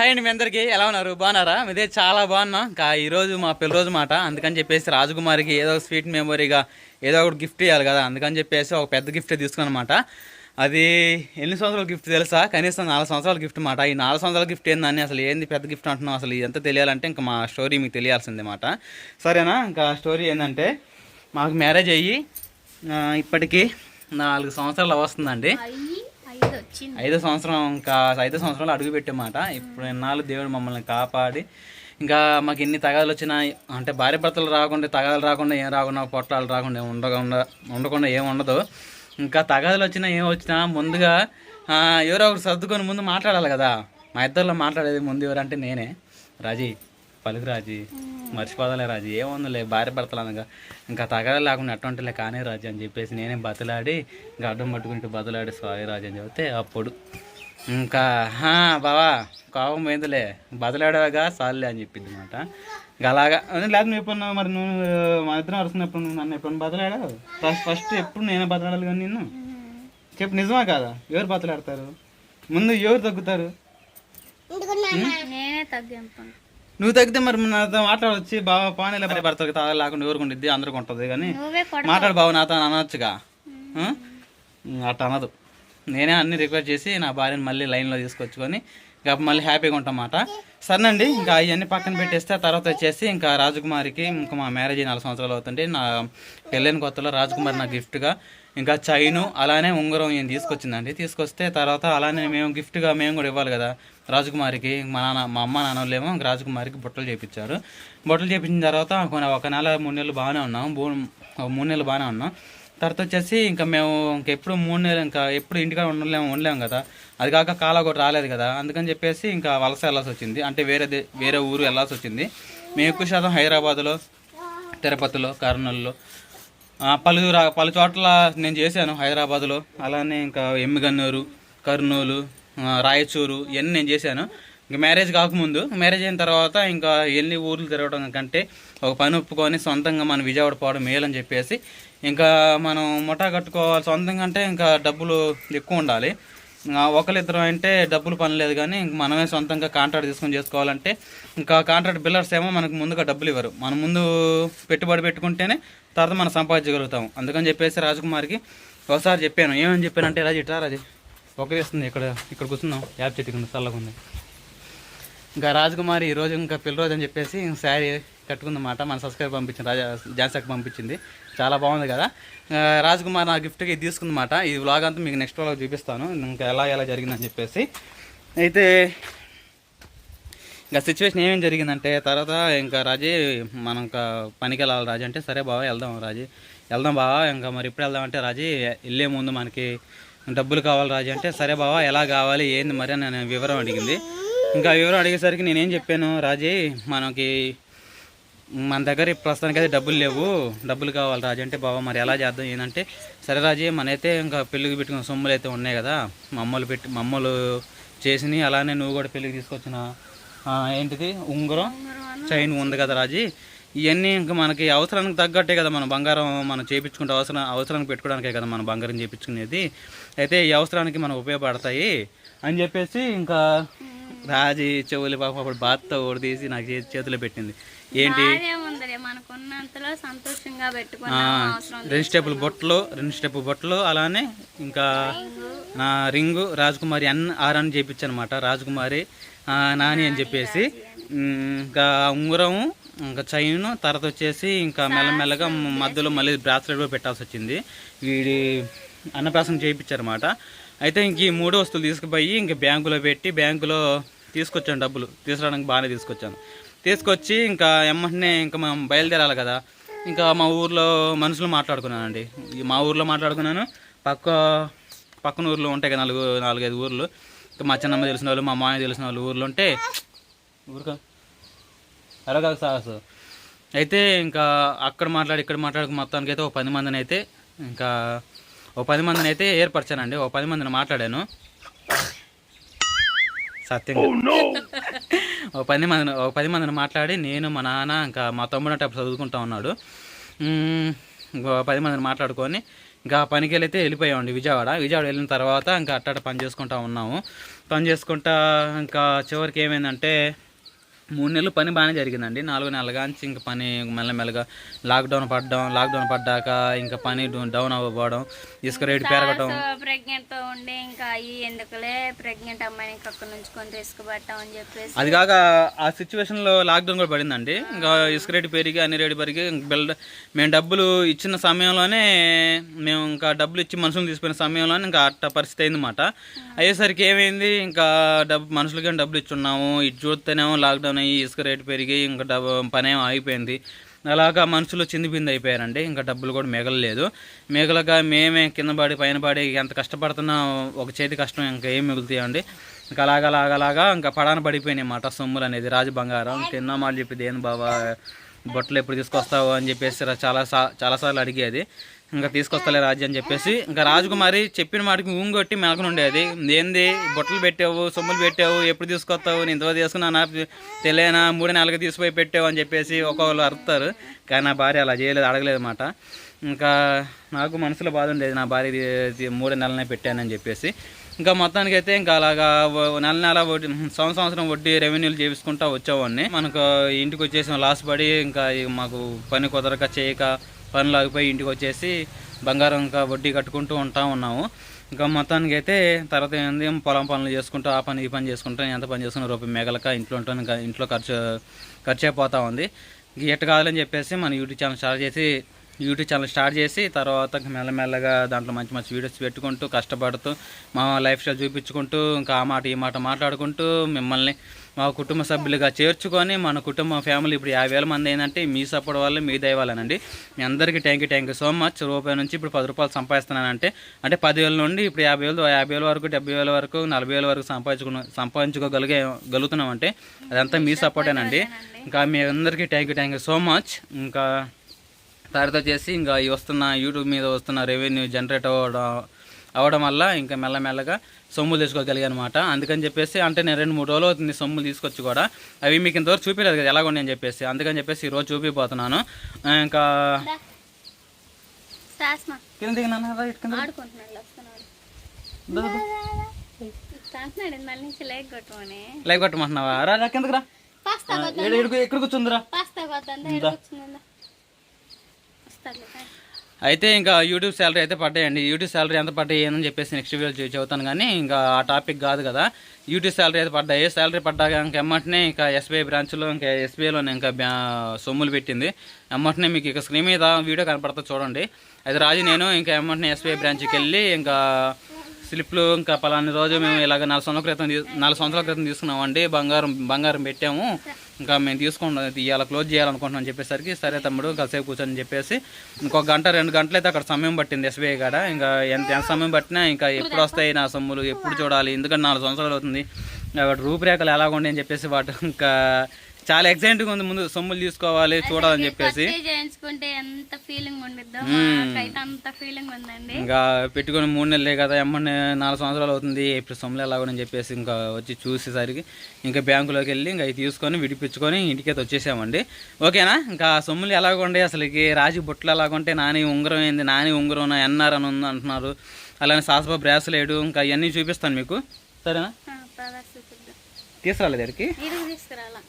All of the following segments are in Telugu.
హాయ్ అండి మీ అందరికీ. ఎలా ఉన్నారు? బాగున్నారా? ఇదే చాలా బాగున్నాం. ఇంకా ఈరోజు మా పెళ్ళి రోజు మాట. అందుకని చెప్పేసి రాజకుమారికి ఏదో ఒక స్వీట్ మెమొరీగా ఏదో ఒకటి గిఫ్ట్ ఇవ్వాలి కదా. అందుకని చెప్పేసి ఒక పెద్ద గిఫ్ట్ తీసుకున్నమాట అది ఎన్ని సంవత్సరాల గిఫ్ట్ తెలుసా? కనీసం నాలుగు సంవత్సరాల గిఫ్ట్ మాట. ఈ నాలుగు సంవత్సరాల గిఫ్ట్ ఏందని అసలు ఏంది పెద్ద గిఫ్ట్ అంటున్నాం అసలు ఎంత తెలియాలంటే ఇంకా మా స్టోరీ మీకు తెలియాల్సిందే మాట. సరేనా? ఇంకా స్టోరీ ఏంటంటే మాకు మ్యారేజ్ అయ్యి ఇప్పటికీ నాలుగు సంవత్సరాలు వస్తుందండి వచ్చింది. ఐదో సంవత్సరం ఇంకా ఐదో సంవత్సరాలు అడుగు పెట్టామాట ఇప్పుడు ఎన్నాళ్ళు దేవుడు మమ్మల్ని కాపాడి ఇంకా మాకు ఎన్ని తగాదాలు వచ్చినా అంటే భార్య భర్తలు రాకుండా తగాదాలు రాకుండా ఏం రాకుండా పొట్టాలు రాకుండా ఉండకుండా ఉండకుండా ఏం ఉండదు. ఇంకా తగాదాలు వచ్చినా ఏం వచ్చినా ముందుగా ఎవరో ఒకరు సర్దుకొని ముందు మాట్లాడాలి కదా. మా ఇద్దరిలో మాట్లాడేది ముందు ఎవరంటే నేనే. రాజీ పలుకు రాజీ. మర్చిపోదాలే రాజీ. ఏముందిలే భార్య భర్తలు అనగా ఇంకా తగాదాలు లేకుండా అటువంటిలే కానే రాజీ అని చెప్పేసి నేనే బతలాడి ఇంకా అడ్డం పట్టుకుంటూ బతలాడి సారీ రాజీ అని చెబితే అప్పుడు ఇంకా "హా, బావా కోపం పోయిందిలే బతలాడాగా సార్లే అని చెప్పింది అనమాట ఇంకా అలాగా. అదే లేదు నువ్వు ఎప్పుడు మరి నువ్వు మా ఇద్దరం అరుస్తున్నప్పుడు నువ్వు నన్ను ఎప్పుడు బతలాడావు? ఫస్ట్ ఫస్ట్ ఎప్పుడు నేనే బతలాడాలి కానీ నిన్ను? చెప్పు నిజమా కాదా? ఎవరు బతలాడతారు? ముందు ఎవరు తగ్గుతారు? నేనే తగ్గింపు నువ్వు తగ్గితే మరి నాతో మాట్లాడొచ్చి బాగా పానీల భార్య భర్తలకు తాగా లేకుండా ఎవరికి ఉండిద్ది? అందరికి ఉంటుంది కానీ మాట్లాడు బాబు నాతో అని అనొచ్చుగా? అట్ట అనదు. నేనే అన్ని రిక్వెస్ట్ చేసి నా భార్యని మళ్ళీ లైన్లో తీసుకొచ్చుకొని ఇంకా మళ్ళీ హ్యాపీగా ఉంటామాట సరేనండి ఇంకా అవన్నీ పక్కన పెట్టేస్తే తర్వాత వచ్చేసి ఇంకా రాజకుమారికి ఇంకా మా మ్యారేజ్ నాలుగు సంవత్సరాలు అవుతుంటే నా పెళ్ళైన కొత్తలో రాజకుమారి నా గిఫ్ట్గా ఇంకా చైను అలానే ఉంగరం ఈయన తీసుకొచ్చిందండి? తీసుకొస్తే తర్వాత అలానే మేము గిఫ్ట్గా మేము కూడా ఇవ్వాలి కదా. రాజకుమారికి మా నాన్న మా అమ్మ నాన్న వాళ్ళేమో రాజకుమారికి బుట్టలు చేయించారు బుట్టలు చేయించిన తర్వాత కొన్ని ఒక నెల మూడు నెలలు బాగానే ఉన్నాం. బూ- మూడు నెలలు బాగానే ఉన్నాం. తర్వాత వచ్చేసి ఇంకా మేము ఇంకెప్పుడు మూడు నెలలు ఇంకా ఎప్పుడు ఇంటికాడ ఉండలేము ఉండలేము కదా. అది కాక కాల కూడా రాలేదు కదా. అందుకని చెప్పేసి ఇంకా వలస వెళ్ళాల్సి వచ్చింది. అంటే వేరే వేరే ఊరు వెళ్ళాల్సి వచ్చింది. మేము ఎక్కువ శాతం హైదరాబాద్లో తిరుపతిలో కర్నూలులో పలు పలు చోట్ల నేను చేశాను హైదరాబాద్లో. అలానే ఇంకా ఎమ్మిగన్నూరు కర్నూలు రాయచూరు ఇవన్నీ నేను చేశాను. ఇంకా మ్యారేజ్ కాకముందు. మ్యారేజ్ అయిన తర్వాత ఇంకా ఎన్ని ఊర్లు తిరగడం కంటే ఒక పని ఒప్పుకొని సొంతంగా మనం విజయవాడ పోవడం మేలని చెప్పేసి ఇంకా మనం ముఠా కట్టుకోవాలి సొంతంగా అంటే ఇంకా డబ్బులు ఎక్కువ ఉండాలి. ఒకరిద్దరం అంటే డబ్బులు పని లేదు కానీ ఇంక మనమే సొంతంగా కాంట్రాక్ట్ తీసుకొని చేసుకోవాలంటే ఇంకా కాంట్రాక్ట్ బిల్లర్స్ ఏమో మనకు ముందుగా డబ్బులు ఇవ్వరు. మనం ముందు పెట్టుబడి పెట్టుకుంటేనే తర్వాత మనం సంపాదించగలుగుతాం అందుకని చెప్పేసి రాజకుమార్కి ఒకసారి చెప్పాను. ఏమని చెప్పానంటే రాజు ఇట్రా రాజు. ఒకవేస్తుంది ఇక్కడ ఇక్కడ కూర్చుందాం. యాప్ చెట్టు కింద చల్లగా ఉంది. ఇంకా రాజకుమారి ఈరోజు ఇంకా పిల్లరోజు అని చెప్పేసి శారీ కట్టుకుందన్నమాట. మన సబ్స్క్రైబ్ పంపించింది రాజా జాన్సాక్ పంపించింది. చాలా బాగుంది కదా. ఆ, రాజకుమార్ నా గిఫ్ట్కి ఇది తీసుకుందన్నమాట. ఈ వ్లాగ్ అంతా మీకు నెక్స్ట్ వ్లాగ్ చూపిస్తాను. ఇంకా ఎలా ఎలా జరిగిందని చెప్పేసి. అయితే ఇంకా సిచ్యువేషన్ ఏమేమి జరిగిందంటే తర్వాత ఇంకా రాజీ మనం ఇంకా పనికి వెళ్ళాలి రాజీ అంటే సరే బావా వెళ్దాం రాజీ. వెళ్దాం బావా ఇంకా మరి ఇప్పుడు వెళ్దాం అంటే రాజీ వెళ్ళే ముందు మనకి డబ్బులు కావాలి రాజీ అంటే సరే బావా ఎలా కావాలి ఏంది మరి అని నేను వివరం అడిగింది. ఇంకా వివరం అడిగేసరికి నేనేం చెప్పాను రాజీ మనకి మన దగ్గర ప్రస్తుతానికి అయితే డబ్బులు లేవు. డబ్బులు కావాలి రాజు. అంటే బాబా మరి ఎలా చేద్దాం? ఏంటంటే సరే రాజీ మనైతే ఇంకా పెళ్ళికి పెట్టుకున్న సొమ్ములు అయితే ఉన్నాయి కదా. మా అమ్మలు పెట్టి మా అమ్మలు చేసినాయి అలానే నువ్వు కూడా పెళ్ళికి తీసుకొచ్చిన ఏంటిది? ఉంగరం? చైన్ ఉంది కదా రాజీ. ఇవన్నీ ఇంకా మనకి అవసరానికి తగ్గట్టే కదా మన బంగారం మనం చేయించుకుంటే అవసరం అవసరానికి పెట్టుకోవడానికే కదా మనం బంగారం చేయించుకునేది అయితే ఈ అవసరానికి మనం ఉపయోగపడతాయి. అని చెప్పేసి ఇంకా రాజీ చెవులు పాప అప్పుడు బాత్తో ఓడితీసి నాకు చే- చేతిలో పెట్టింది. ఏంటి? మనకున్నంతలో సంతోషంగా రెండు స్టెప్పులు బొట్లు రెండు స్టెప్ బొట్లు అలానే ఇంకా నా రింగు రాజకుమారి అన్ ఆర్ అని చేయించాను అనమాట రాజకుమారి నాని అని చెప్పేసి. ఇంకా ఉంగరం ఇంకా చైన్ తర్వాత వచ్చేసి ఇంకా మెల్లమెల్లగా మధ్యలో మళ్ళీ బ్రాస్లెట్ కూడా పెట్టాల్సి వచ్చింది. వీడి అన్నప్రాసం చేయించారన్నమాట అయితే ఇంక ఈ మూడు వస్తువులు తీసుకుపోయి ఇంక బ్యాంకులో పెట్టి బ్యాంకులో తీసుకొచ్చాను డబ్బులు. తీసుకురావడానికి బాగానే తీసుకొచ్చాను. తీసుకొచ్చి ఇంకా ఎమ్మటనే ఇంకా మనం బయలుదేరాలి కదా. ఇంకా మా ఊర్లో మనుషులు మాట్లాడుకున్నానండి మా ఊర్లో మాట్లాడుకున్నాను. పక్క పక్కన ఊర్లో ఉంటాయి కదా నాలుగు నాలుగైదు ఊర్లు. ఇంకా మా చిన్నమ్మ తెలిసిన వాళ్ళు మా మామయ్య తెలిసిన వాళ్ళు ఊర్లో ఉంటే ఊరుకా. అరగా సాహసు. అయితే ఇంకా అక్కడ మాట్లాడి ఇక్కడ మాట్లాడుకు మొత్తానికి అయితే ఒక పది మందిని అయితే ఇంకా ఓ పది మందిని అయితే ఏర్పరిచానండి. ఓ పది మందిని మాట్లాడాను. సత్యంగా. Oh, ఒక పది మందిని ఒక పది మందిని మాట్లాడి నేను మా నాన్న ఇంకా మా తమ్ముడు అంటే అప్పుడు చదువుకుంటా ఉన్నాడు. పది మందిని మాట్లాడుకొని ఇంకా పనికి వెళితే వెళ్ళిపోయామండి విజయవాడ. విజయవాడ వెళ్ళిన తర్వాత ఇంకా అట్టట పని చేసుకుంటా ఉన్నాము. పని చేసుకుంటా ఇంకా చివరికి ఏమైందంటే మూడు నెలలు పని బాగానే జరిగిందండి. నాలుగు నెలల కాంచి ఇంకా పని మెల్లమెల్లగా లాక్డౌన్ పడ్డం లాక్డౌన్ పడ్డాక ఇంకా పని డౌన్ అవ్వబోవడం ఇసుక రేటు పెరగడం ప్రెగ్నెంట్ ఉండి ఇంకా అయ్యి ఎందుకులే ప్రెగ్నెంట్ అమ్మాయిని అక్కడ రిస్క్ పట్టాం అని చెప్పేసి. అది కాక ఆ సిచ్యువేషన్లో లాక్డౌన్ కూడా పడిందండి. ఇంకా ఇసుక రేటు పెరిగి అన్ని రేటు పెరిగి బిల్డ్ మేము డబ్బులు ఇచ్చిన సమయంలోనే మేము ఇంకా డబ్బులు ఇచ్చి మనుషులు తీసుకునే సమయంలోనే ఇంకా అట్ట పరిస్థితి అయిందన్నమాట. అయ్యేసరికి ఏమైంది? ఇంకా డబ్బు మనుషులకి డబ్బులు ఇచ్చున్నాము ఇటు చూస్తేనేమో లాక్డౌన్ పెరిగినాయి ఇసుక రేటు పెరిగి ఇంకా డబ్ పని ఆగిపోయింది. అలాగా మనుషులు చిందిబింది అయిపోయారండి. ఇంకా డబ్బులు కూడా మిగలలేదు. మిగలక మేమే కింద పడి పైన పడి ఎంత కష్టపడుతున్నా ఒక చేతి కష్టం ఇంకా ఏం మిగులుతాయండి. ఇంకా అలాగా అలాగా అలాగా ఇంకా పడాన పడిపోయినాయి మాట సొమ్ములు అనేది. రాజు బంగారం తిన్నా మాట చెప్పి దేని బాబా బొట్టలు ఎప్పుడు తీసుకొస్తావు? అని చెప్పేసి చాలా సా చాలాసార్లు అడిగేది. ఇంకా తీసుకొస్తలే రాజు అని చెప్పేసి. ఇంకా రాజకుమారి చెప్పిన మాటకి ఊంగొట్టి మెలకను ఉండేది ఏంది? బొట్టలు పెట్టావు సొమ్ములు పెట్టావు ఎప్పుడు తీసుకొస్తావు? నేను ఇంతవరకు తీసుకున్నా తెలియనా? మూడు నెలలకి తీసిపోయి పెట్టావు అని చెప్పేసి ఒక్కొక్కరు అరుతారు. కానీ నా భార్య అలా చేయలేదు అడగలేదు అన్నమాట ఇంకా నాకు మనసులో బాధ ఉండేది నా భార్య మూడు నెలలనే పెట్టానని చెప్పేసి. ఇంకా మొత్తానికి అయితే ఇంకా అలాగా నెల నెల వడ్డీ సంవత్సరం సంవత్సరం వడ్డీ రెవెన్యూలు చేపించుకుంటా వచ్చేవాడిని. మనకు ఇంటికి వచ్చేసిన లాస్ పడి ఇంకా మాకు పని కుదరక చేయక పనులు ఆగిపోయి ఇంటికి వచ్చేసి బంగారం ఇంకా వడ్డీ కట్టుకుంటూ ఉంటా ఉన్నాము. ఇంకా మొత్తానికి అయితే తర్వాత ఏంది పొలం పనులు చేసుకుంటూ ఆ పని ఈ పని చేసుకుంటూ ఎంత పని చేసుకున్న రూపాయి మిగలక ఇంట్లో ఉంటాను ఇంకా ఇంట్లో ఖర్చు ఖర్చు అయిపోతా ఉంది. ఇంక ఎట్ట కావాలని చెప్పేసి మన యూట్యూబ్ ఛానల్ స్టార్ట్ చేసి యూట్యూబ్ ఛానల్ స్టార్ట్ చేసి తర్వాత మెల్లమెల్లగా దాంట్లో మంచి మంచి వీడియోస్ పెట్టుకుంటూ కష్టపడుతూ మా లైఫ్ స్టైల్ చూపించుకుంటూ ఇంకా ఆ మాట ఈ మాట మాట్లాడుకుంటూ మిమ్మల్ని మా కుటుంబ సభ్యులుగా చేర్చుకొని మన కుటుంబ ఫ్యామిలీ ఇప్పుడు యాభై వేల మంది ఏంటంటే మీ సపోర్ట్ వల్ల మీ దయవాలనండి మీ అందరికీ thank you thank you so much రూపాయి నుంచి ఇప్పుడు పది రూపాయలు సంపాదిస్తున్నానంటే అంటే పదివేల నుండి ఇప్పుడు యాభై వేలు యాభై వేల వరకు డెబ్బై వేల వరకు నలభై వేల వరకు సంపాదించుకున్న సంపాదించుకోగలిగే గలుగుతున్నామంటే అదంతా మీ సపోర్టేనండి. ఇంకా మీ అందరికీ thank you thank you so much ఇంకా తర్వాత చేసి ఇంకా ఈ వస్తున్న యూట్యూబ్ మీద వస్తున్న రెవెన్యూ జనరేట్ అవ్వడం అవ్వడం వల్ల ఇంకా మెల్లమెల్లగా సొమ్ములు తెచ్చుకోగలిగాను అనమాట అందుకని చెప్పేసి అంటే నేను రెండు మూడు రోజులు అవుతుంది సొమ్ములు తీసుకొచ్చి కూడా. అవి మీకు ఇంతవరకు చూపించలేదు కదా ఎలాగ అని చెప్పేసి. అందుకని చెప్పేసి ఈరోజు చూపిపోతున్నాను. ఇంకా కింద లేక్ కొట్టమంటున్నావా? రా రా కిందకి ఎక్కడ కూర్చుందిరా? అయితే ఇంకా యూట్యూబ్ శాలరీ అయితే పడ్డాయండి. యూట్యూబ్ శాలరీ ఎంత పడ్డాయి అని చెప్పేసి నెక్స్ట్ వీడియో చెబుతాను కానీ ఇంకా ఆ టాపిక్ కాదు కదా. యూట్యూబ్ శాలరీ అయితే పడ్డాయి శాలరీ పడ్డాక ఇంకా ఎమ్మటనే ఇంకా ఎస్బీఐ బ్రాంచ్లో ఇంకా ఎస్బీఐలో ఇంకా బ్యా సొమ్ములు పెట్టింది. ఎమ్మటనే మీకు ఇక స్క్రీన్ మీద వీడియో కనపడతా చూడండి. అయితే రాజు నేను ఇంకా ఎమ్మటనే ఎస్బీఐ బ్రాంచ్కి వెళ్ళి ఇంకా స్లిప్లు ఇంకా పలాని రోజు మేము ఇలాగ నాలుగు సంవత్సరాల క్రితం నాలుగు సంవత్సరాల క్రితం తీసుకున్నామండి. బంగారం బంగారం పెట్టాము. ఇంకా మేము తీసుకుంటాం ఇవాళ క్లోజ్ చేయాలనుకుంటున్నాం చెప్పేసరికి సరే తమ్ముడు కాసేపు కూర్చొని చెప్పేసి ఇంకొక గంట రెండు గంటలు అయితే అక్కడ సమయం పట్టింది ఎస్బీఐ కాడ. ఇంకా ఎంత ఎంత సమయం పట్టినా ఇంకా ఎప్పుడు వస్తాయి నా సొమ్ములు ఎప్పుడు చూడాలి? ఎందుకంటే నాలుగు సంవత్సరాలు అవుతుంది. వాటి రూపురేఖలు ఎలాగుండి అని చెప్పేసి వాటి ఇంకా చాలా ఎక్సైటింగ్గా ఉంది. ముందు సొమ్ములు తీసుకోవాలి చూడాలని చెప్పేసి. ఇంకా పెట్టుకొని మూడు నెలలే కదా ఎమ్మని నాలుగు సంవత్సరాలు అవుతుంది. ఇప్పుడు సొమ్ములు ఎలాగని చెప్పేసి ఇంకా వచ్చి చూసేసరికి ఇంకా బ్యాంకులోకి వెళ్ళి ఇంకా అవి తీసుకొని విడిపించుకొని ఇంటికైతే వచ్చేసామండి. ఓకేనా? ఇంకా సొమ్ములు ఎలాగుండే అసలుకి రాజు బుట్టలు ఎలాగుంటే నాని ఉంగరం ఏంది నాని ఉంగరం ఎన్ఆర్ అని ఉంది అంటున్నారు. అలానే సాసబా బ్రాస్లెట్ ఇంకా అవన్నీ చూపిస్తాను మీకు. సరేనా? తీసుకురాలేదు ఇక్కడికి ఇరుగు తీసుకురాలా?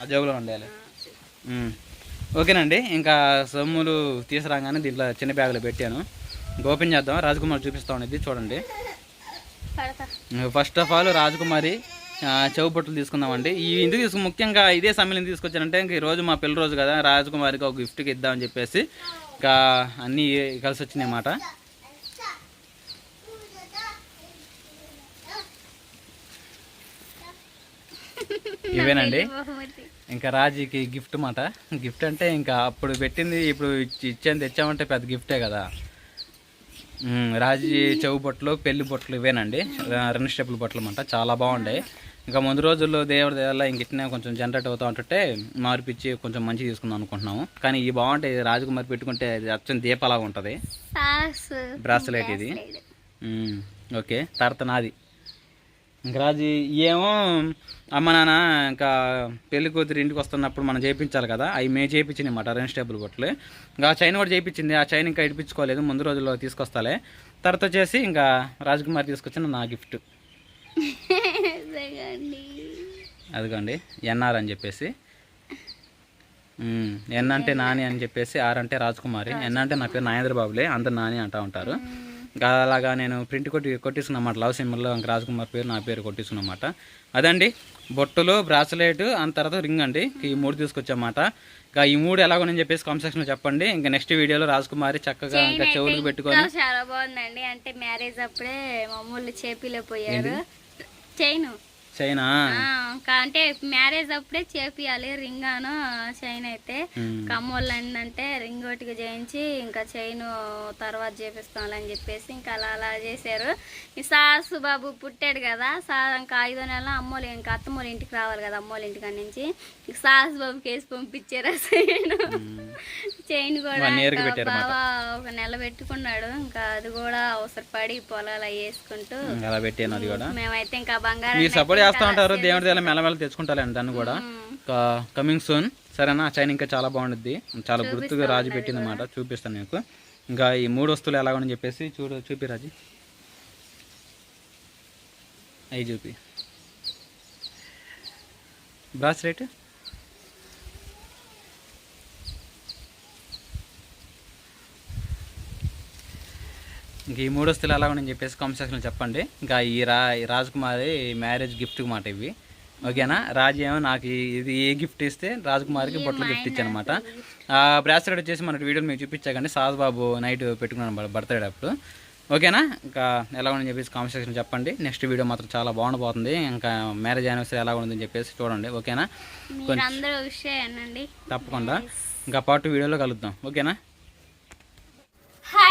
ఆ జోబులో ఉండాలి. ఓకేనండి ఇంకా సొమ్ములు తీసుకురాగానే దీంట్లో చిన్న బ్యాగులో పెట్టాను. ఓపెన్ చేద్దాం రాజకుమార్ చూపిస్తా ఉండేది చూడండి. ఫస్ట్ ఆఫ్ ఆల్ రాజకుమారి చెవు బొట్టలు తీసుకుందామండి. ఈ ఇంటికి తీసుకు ముఖ్యంగా ఇదే సమయంలో తీసుకొచ్చానంటే ఇంక ఈ రోజు మా పిల్ల రోజు కదా రాజకుమారికి ఒక గిఫ్ట్కి ఇద్దామని చెప్పేసి ఇంకా అన్నీ కలిసి వచ్చినాయి అన్నమాట. ఇవేనండి? ఇంకా రాజీకి గిఫ్ట్ మాట. గిఫ్ట్ అంటే ఇంకా అప్పుడు పెట్టింది ఇప్పుడు ఇచ్చి- ఇచ్చేంత తెచ్చామంటే పెద్ద గిఫ్టే కదా. రాజీ చెవు బొట్లు పెళ్ళి బొట్లు ఇవేనండి. రెండు స్టెప్పుల బొట్లు అన్నమాట చాలా బాగుంటాయి ఇంకా ముందు రోజుల్లో దేవుడి దేవల్ల ఇంక ఇట్నే కొంచెం జనరేట్ అవుతూ ఉంటుంటే మార్పిచ్చి కొంచెం మంచి తీసుకుందాం అనుకుంటున్నాము. కానీ ఇవి బాగుంటాయి రాజకుమారి పెట్టుకుంటే అచ్చం దీపలాగా ఉంటుంది. బ్రాస్లెట్ ఇది. ఓకే తర్వాత నాది. రాజు ఏమో అమ్మ నాన్న ఇంకా పెళ్ళి కూతురు ఇంటికి వస్తున్నప్పుడు మనం చేయించాలి కదా. అవి మేము చేయించింది అనమాట రెన్స్ టేబుల్ బొట్లు ఇంకా ఆ చైన్ కూడా చేయించింది ఆ చైన్ ఇంకా ఇడిపించుకోలేదు ముందు రోజుల్లో తీసుకొస్తాలే. తర్వాత వచ్చేసి ఇంకా రాజకుమార్ తీసుకొచ్చిన నా గిఫ్ట్. అదిగోండి. ఎన్ఆర్ అని చెప్పేసి. ఎన్ అంటే నాని అని చెప్పేసి ఆర్ అంటే రాజకుమారి. ఎన్ అంటే నా పేరు నాగేంద్ర బాబులే అందరు నాని అంటూ ఉంటారు. అలాగా నేను ప్రింట్ కొట్టి కొట్టించుకున్నమాట లవ్ సింబల్లో ఇంకా రాజకుమార్ పేరు నా పేరు కొట్టించుకున్నమాట అదండి. బొట్టులు బ్రాస్లెట్ ఆ తర్వాత రింగ్ అండి. ఈ మూడు తీసుకొచ్చామాట ఇంకా ఈ మూడు ఎలాగో నేను చెప్పేసి కామెంట్ సెక్షన్లో చెప్పండి. ఇంకా నెక్స్ట్ వీడియోలో రాజకుమారి చక్కగా ఇంకా చెవులకు పెట్టుకొని చాలా బాగుందండి. అంటే మ్యారేజ్ అప్పుడే మామూలు చేపిలో పోయారు. Chain China? అంటే మ్యారేజ్ అప్పుడే చేపియాలి రింగ్ అను చైన్ అయితే. కమ్మోళ్ళు అంటే రింగ్ ఒకటిగా చేయించి ఇంకా చైన్ తర్వాత చేపిస్తామని చెప్పేసి ఇంకా అలా అలా చేశారు. ఈ సాసు బాబు పుట్టాడు కదా సా ఇంకా ఐదో నెల అమ్మోళ్ళు ఇంకా అత్తమ్మోళ్ళ ఇంటికి రావాలి కదా అమ్మోళ్ళ ఇంటికి నుంచి. సాసు బాబుకి వేసి పంపించారు చైన్. చైన్ కూడా. బాగా ఒక నెల పెట్టుకున్నాడు. ఇంకా అది కూడా అవసరపడి పొలాలు వేసుకుంటూ. మేమైతే ఇంకా బంగారం చేస్తూ ఉంటారు. దేవుడి దగ్గర మెల్లమెల్ల తెచ్చుకుంటారండి దాన్ని కూడా. Coming soon. సరేనా? చైన్ ఇంకా చాలా బాగుంటుంది చాలా గుర్తుగా రాజు పెట్టింది అనమాట చూపిస్తాను మీకు ఇంకా ఈ మూడు వస్తువులు ఎలాగని చెప్పేసి చూడు చూపి రాజు. అవి చూపి. బ్రాస్లెట్ ఇంక ఈ మూడు వస్తువులు ఎలా ఉన్నాయని చెప్పేసి కామెంట్ సెక్షన్లో చెప్పండి. ఇంకా ఈ రా రాజకుమారి మ్యారేజ్ గిఫ్ట్ మాట ఇవి. ఓకేనా? రాజు ఏమో నాకు ఇది ఏ గిఫ్ట్ ఇస్తే రాజకుమారికి బొట్టలు గిఫ్ట్ ఇచ్చాను అనమాట ఆ బ్రాస్లెట్ వచ్చేసి మన వీడియోలో మీకు చూపించాకండి. సాజ్ బాబు నైట్ పెట్టుకున్నాను బర్త్డే అప్పుడు. ఓకేనా? ఇంకా ఎలా ఉందని చెప్పేసి కామెంట్ సెక్షన్ చెప్పండి. నెక్స్ట్ వీడియో మాత్రం చాలా బాగుండబోతుంది ఇంకా మ్యారేజ్ యానివర్సరీ ఎలా ఉందని చెప్పేసి చూడండి. ఓకేనా? తప్పకుండా. ఇంకా పార్ట్ వీడియోలో కలుద్దాం. ఓకేనా?